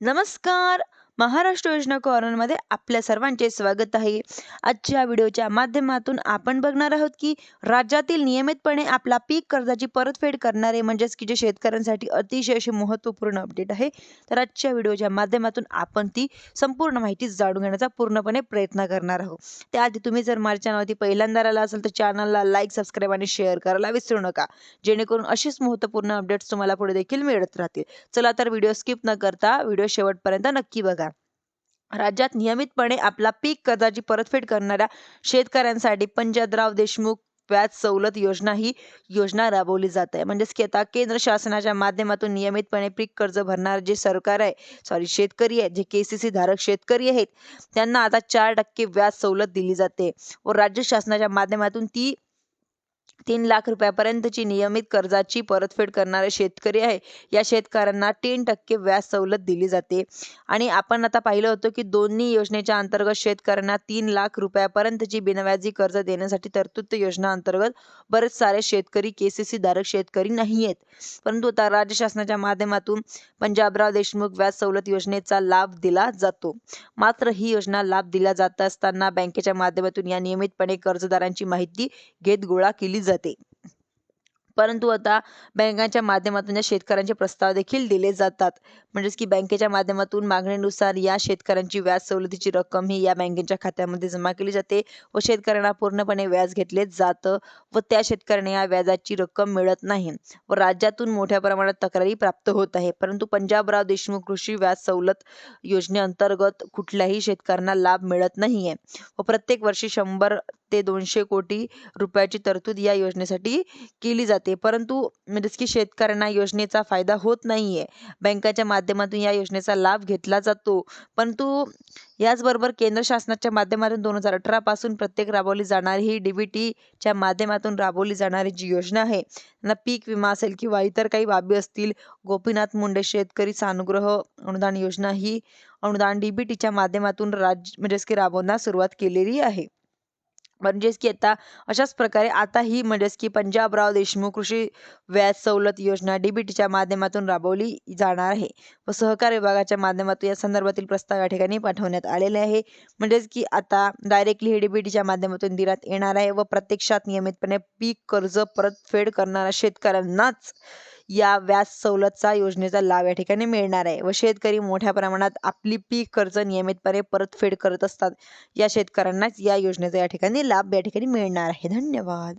नमस्कार. महाराष्ट्र योजना कॉर्नरमध्ये आपल्या सर्वांचे स्वागत आहे. आजच्या व्हिडिओच्या माध्यमातून आपण बघणार आहोत की राज्यातील नियमितपणे आपला पीक कर्जाची परतफेड करणारे म्हणजेच की जे शेतकऱ्यांसाठी अतिशय अशी महत्त्वपूर्ण अपडेट आहे. तर आजच्या व्हिडिओच्या माध्यमातून आपण ती संपूर्ण माहिती जाणून घेण्याचा पूर्णपणे प्रयत्न करणार आहोत. त्याआधी तुम्ही जर माझ्या चॅनलवरती पहिल्यांदा आला असेल तर चॅनलला लाईक सबस्क्राईब आणि शेअर करायला विसरू नका. जेणेकरून अशीच महत्त्वपूर्ण अपडेट्स तुम्हाला पुढे देखील मिळत राहतील. चला तर व्हिडिओ स्किप न करता व्हिडिओ शेवटपर्यंत नक्की बघा. राज्यात नियमितपणे आपला पीक कर्जाची परतफेड करणाऱ्या शेतकऱ्यांसाठी पंजाबराव देशमुख व्याज सवलत योजना ही योजना राबवली जात आहे. म्हणजेच की आता केंद्र शासनाच्या माध्यमातून नियमितपणे पीक कर्ज भरणारे जे सरकार आहे सॉरी शेतकरी आहे जे केसीसी धारक शेतकरी आहेत त्यांना आता चार टक्के व्याज सवलत दिली जाते व राज्य शासनाच्या माध्यमातून ती तीन लाख रुपयापर्यंतची नियमित कर्जाची परतफेड करणारे शेतकरी आहे. या शेतकऱ्यांना तीन टक्के व्याज सवलत दिली जाते. आणि आपण आता पाहिलं होतं की दोन्ही योजनेच्या अंतर्गत शेतकऱ्यांना तीन लाख रुपयापर्यंतची बिनव्याजी कर्ज देण्यासाठी तरतूद योजना अंतर्गत बरेच सारे शेतकरी केसीसी धारक शेतकरी नाही आहेत. परंतु आता राज्य शासनाच्या माध्यमातून पंजाबराव देशमुख व्याज सवलत योजनेचा लाभ दिला जातो. मात्र ही योजना लाभ दिला जात असताना बँकेच्या माध्यमातून या नियमितपणे कर्जदारांची माहिती घेत गोळा केली जाते. परंतु आता बँकांच्या माध्यमातून या शेतकऱ्यांचे प्रस्ताव देखील दिले जातात. म्हणजेच की बँकेच्या माध्यमातून मागणीनुसार या शेतकऱ्यांची व्याज सवलतीची रक्कम ही या बँकेच्या खात्यामध्ये जमा केली जाते व शेतकऱ्यांना पूर्णपणे व्याज घेतले जातं व त्या शेतकऱ्यांना या व्याजाची रक्कम मिळत नाही व राज्यातून मोठ्या प्रमाणात तक्रारी प्राप्त होत आहे. परंतु पंजाबराव देशमुख कृषी व्याज सवलत योजनेअंतर्गत कुठल्याही शेतकऱ्यांना लाभ मिळत नाहीये व प्रत्येक वर्षी शंभर ते दोनशे कोटी रुपयाची तरतूद या योजनेसाठी केली जाते. परंतु म्हणजेच की शेतकऱ्यांना योजनेचा फायदा होत नाही आहे बँकाच्या माध्यमातून या योजनेचा लाभ घेतला जातो. परंतु याचबरोबर केंद्र शासनाच्या माध्यमातून दोन हजार अठरापासून प्रत्येक राबवली जाणारी ही डी बी टीच्या माध्यमातून राबवली जाणारी जी योजना आहे त्यांना पीक विमा असेल किंवा इतर काही बाबी असतील गोपीनाथ मुंडे शेतकरी सानुग्रह अनुदान योजना ही अनुदान डी बी टीच्या माध्यमातून राज्य म्हणजेच की राबवण्यास सुरुवात केलेली आहे. म्हणजेच की आता अशाच प्रकारे आता ही म्हणजेच की पंजाबराव देशमुख कृषी व्याज सवलत योजना डीबीटीच्या माध्यमातून राबवली जाणार आहे व सहकार विभागाच्या माध्यमातून या संदर्भातील प्रस्ताव या ठिकाणी पाठवण्यात आलेले आहे. म्हणजेच की आता डायरेक्टली हे डीबीटीच्या माध्यमातून देण्यात येणार आहे व प्रत्यक्षात नियमितपणे पीक कर्ज परतफेड करणाऱ्या शेतकऱ्यांनाच या व्याज सवलतचा योजनेचा लाभ या ठिकाणी मिळणार आहे. व शेतकरी मोठ्या प्रमाणात आपली पीक कर्ज नियमितपणे परतफेड करत असतात. या शेतकऱ्यांनाच या योजनेचा या ठिकाणी लाभ या ठिकाणी मिळणार आहे. धन्यवाद.